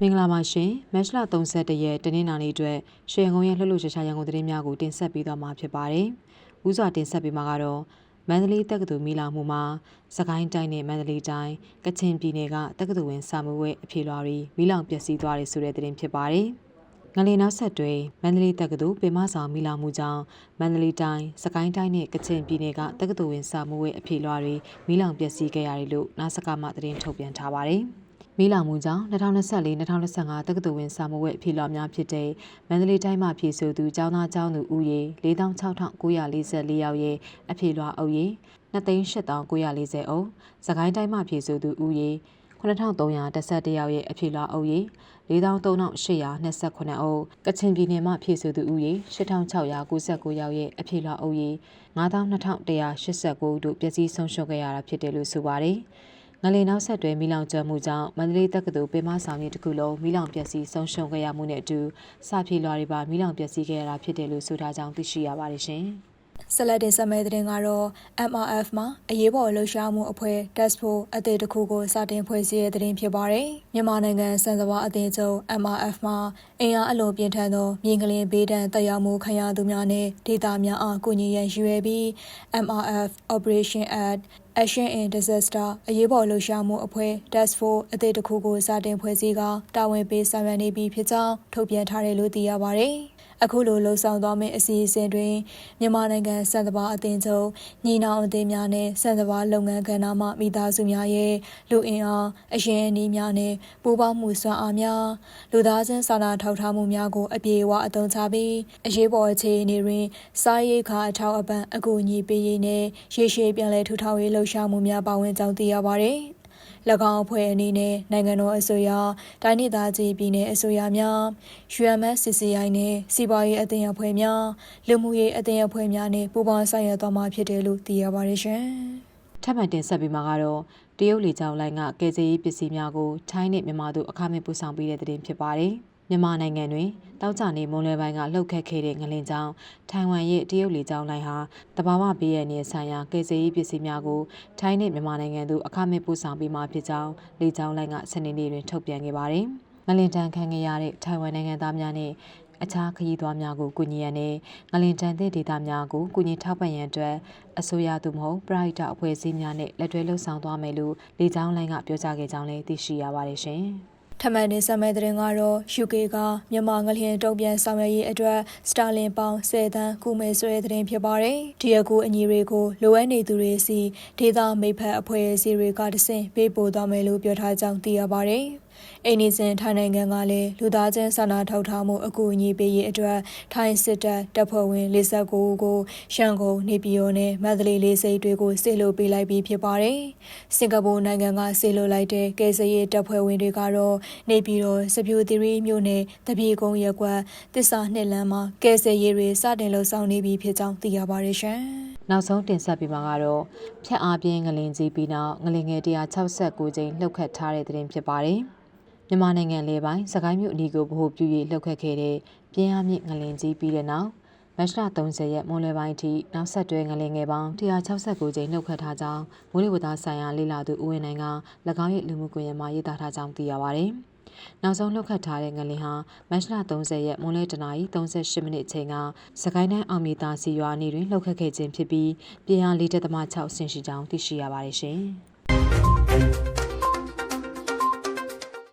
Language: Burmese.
မင်္ဂလာပါရှင်မတ်လ31ရက်တနင်္လာနေ့အတွက်ရွှေရန်ကုန်ရဲ့လှုပ်လှုပ်ရှားရှားရန်ကုန်သတင်းများကိုတင်ဆက်ပေးသွားမှာဖြစ်ပါတယ်။ဦးစွာတင်ဆက်ပေးမှာကတော့မန္တလေးတက္ကသိုလ်မိလာမှုမှာစကိုင်းတိုင်းနဲ့မန္တလေးတိုင်းကချင်ပြည်နယ်ကတက္ကသိုလ်ဝင်စာမွေးအဖြေလွှာတွေမိလောင်ပျက်စီးသွားတယ်ဆိုတဲ့သတင်းဖြစ်ပါတယ်။ငလင်နောက်ဆက်တွဲမန္တလေးတက္ကသိုလ်ပေမဆောင်မိလာမှုကြောင့်မန္တလေးတိုင်းစကိုင်းတိုင်းနဲ့ကချင်ပြည်နယ်ကတက္ကသိုလ်ဝင်စာမွေးအဖြေလွှာတွေမိလောင်ပျက်စီးခဲ့ရတယ်လို့နာစကမှသတင်းထုတ်ပြန်ထားပါတယ်။ မီးလောင်မှုကြောင့်2024-2025တက္ကသိုလ်ဝင်စာမေးပွဲအဖြေလွှာများဖြစ်တဲ့မန္တလေးတိုင်းမှာဖြည့်ဆို့သူကျောင်းသားကျောင်းသူဦးရေ46,944ယောက်ရဲ့အဖြေလွှာအုပ်ရေ2,8940အုပ်၊စကိုင်းတိုင်းမှာဖြည့်ဆို့သူဦးရေ9311ယောက်ရဲ့အဖြေလွှာအုပ်ရေ43,829အုပ်ကချင်ပြည်နယ်မှာဖြည့်ဆို့သူဦးရေ8699ယောက်ရဲ့အဖြေလွှာအုပ်ရေ92,189တို့ပြည်စည်းဆုံးရှုံးခဲ့ရတာဖြစ်တယ်လို့ဆိုပါတယ်။ ငလင်နောက်ဆက်တွဲမိလောင်ကျွမ်းမှုကြောင့်မန္တလေးတက္ကသိုလ်ပေမဆောင်ကြီးတစ်ခုလုံးမိလောင်ပျက်စီးဆုံးရှုံးခဲ့ရမှုနဲ့အတူစာဖြေလွှာတွေပါမိလောင်ပျက်စီးခဲ့ရတာဖြစ်တယ်လို့ဆိုထားကြောင်းသိရှိရပါတယ်ရှင်။ဆက်လက်တင်ဆက်မယ့်သတင်းကတော့ MRF မှာအရေးပေါ်လှုပ်ရှားမှုအဖွဲ့ Task Force အသစ်တစ်ခုကိုစတင်ဖွဲ့စည်းတဲ့သတင်းဖြစ်ပါတယ်။မြန်မာနိုင်ငံစံစဘာအသင်းချုပ် MRF မှာအင်အားအလွန်ပြင်းထန်သောမြေငလင်ဘေးဒဏ်တက်ရောက်မှုခံရသူများနဲ့ဒေသများအားကူညီရန်ရည်ရွယ်ပြီး MRF Operation at Action in Disaster အရေးပေါ်လှုပ်ရှားမှုအဖွဲ့ Task Force အသစ်တစ်ခုကိုစတင်ဖွဲ့စည်းကတာဝန်ပေးဆောင်ရွက်နေပြီဖြစ်ကြောင်းထုတ်ပြန်ထားတယ်လို့သိရပါတယ်။အခုလိုလှုံ့ဆော်သွားမယ့်အစီအစဉ်တွင်မြန်မာနိုင်ငံစံတဘာအသင်းချုပ်ညီနောင်အသင်းများနဲ့စံတဘာလုပ်ငန်းကဏ္ဍမှမိသားစုများရဲ့လူအင်အားအရင်အနည်းများနဲ့ပူးပေါင်းမှုစွမ်းအားများလူသားချင်းစာနာထောက်ထားမှုများကိုအပြည့်အဝအသုံးချပြီးအရေးပေါ်အခြေအနေတွင်စားရိတ်ခါအထောက်အပံ့အကူအညီပေးရေးနဲ့ရေရှည်ပြန်လည်ထူထောင်ရေးလှုပ်ရှားမှုများပါဝင်ကြောင်းသိရပါသည်၎င်းအဖွဲ့အနေနဲ့နိုင်ငံတော်အစိုးရတိုင်းဒေသကြီးပြည်내အစိုးရများ UMSCCI နဲ့စီးပွားရေးအသင်းအဖွဲ့များလူမှုရေးအသင်းအဖွဲ့များနဲ့ပူးပေါင်းဆောင်ရွက်သွားမှာဖြစ်တယ်လို့သိရပါတယ်ရှင်။ထပ်မံတင်ဆက်ပြီးမှာကတော့တရုတ်လေကြောင်းလိုင်းကကယ်ဆယ်ရေးပစ္စည်းများကိုထိုင်းနဲ့မြန်မာတို့အခမဲ့ပို့ဆောင်ပေးတဲ့တဲ့တင်ဖြစ်ပါတယ်။ မြန်မာနိုင်ငံတွင်တောက်ကြနေမွန်လွယ်ပိုင်းကလှုပ်ခတ်ခဲ့တဲ့ငလင်ကြောင့်ထိုင်ဝမ်ရဲ့တရုတ်လေကြောင်းလိုင်းဟာတဘာဝဘေးရန်နေဆိုင်ရာကယ်ဆယ်ရေးပစ္စည်းများကိုထိုင်းနဲ့မြန်မာနိုင်ငံသို့အခမဲ့ပို့ဆောင်ပေးမှာဖြစ်ကြောင်းလေကြောင်းလိုင်းကစနေနေ့တွင်ထုတ်ပြန်ခဲ့ပါတယ်။ငလင်တန်ခံခဲ့ရတဲ့ထိုင်ဝမ်နိုင်ငံသားများနဲ့အခြားခရီးသွားများကိုကူညီရန်နဲ့ငလင်တန်တဲ့ဒေသများကိုကူညီထောက်ပံ့ရန်အတွက်အစိုးရသို့မဟုတ်ပရိုက်တာအဖွဲ့အစည်းများနဲ့လက်တွဲလှုပ်ဆောင်သွားမယ်လို့လေကြောင်းလိုင်းကပြောကြားခဲ့ကြောင်းလည်းသိရှိရပါတယ်ရှင်။ ထမန်နေဆက်မဲ့တဲ့ကတော့ UK ကမြန်မာငလျင်တုံ့ပြန်ဆောင်ရွက်ရေးအတွက်စတာလင်ပေါင်10တန်းကုမဲဆွဲတဲ့တဲ့ဖြစ်ပါတယ်။ဒီအကူအညီတွေကိုလိုအပ်နေသူတွေစီဒေသမိဖက်အဖွဲ့အစည်းတွေကတဆင့်ပေးပို့သွားမယ်လို့ပြောထားကြောင်းသိရပါတယ်။ အိန္ဒိစင်ထိုင်းနိုင်ငံကလည်းလူသားချင်းစာနာထောက်ထားမှုအကူအညီပေးရေးအတွက်ထိုင်းစစ်တပ်တပ်ဖွဲ့ဝင်49ဦးကိုရန်ကုန်နေပြည်တော်နဲ့မန္တလေးလေးစိတ်တွေကိုစေလွှတ်ပေးလိုက်ပြီးဖြစ်ပါတယ်။စင်ကာပူနိုင်ငံကစေလွှတ်လိုက်တဲ့ကယ်ဆယ်ရေးတပ်ဖွဲ့ဝင်တွေကတော့နေပြည်တော်စပြူသီရီမြို့နယ်တပြေကုန်းရက်ကွက်တစ္ဆာနှစ်လမ်းမှာကယ်ဆယ်ရေးတွေစတင်လှုပ်ဆောင်နေပြီဖြစ်ကြောင်းသိရပါတယ်ရှင်။နောက်ဆုံးတင်ဆက်ပေးမှာကတော့ဖြတ်အားပြင်းငလင်ကြီးပြီးနောက်ငလင်ငယ်169ကျင်းလှုပ်ခတ်ထားတဲ့တဲ့တင်ဖြစ်ပါတယ်။ မြန်မာနိုင်ငံလေပိုင်းစကိုင်းမြို့အနီးကိုဗဟိုပြု၍လှုပ်ခတ်ခဲ့တဲ့ပြင်းအားမြင့်ငလင်ကြီးပြီးတဲ့နောက်မတ်လ30ရက်မွန်လယ်ပိုင်းအထိနောက်ဆက်တွဲငလင်ငယ်ပေါင်း169ကြိမ်လှုပ်ခတ်ထားကြောင်းမိုးလေဝသဆိုင်ရာလေလာသူဦးဝင်းနိုင်က၎င်းရဲ့လူမှုကွန်ရက်မှာရေးသားထားကြောင်းသိရပါဗျ။နောက်ဆုံးလှုပ်ခတ်ထားတဲ့ငလင်ဟာမတ်လ30ရက်မွန်လယ်တနာရီ38မိနစ်အချိန်ကစကိုင်းတိုင်းအောင်မြေသားစီရွာနေတွင်လှုပ်ခတ်ခဲ့ခြင်းဖြစ်ပြီးပြင်းအား4.6ဆင့်ရှိကြောင်းသိရှိရပါတယ်ရှင်။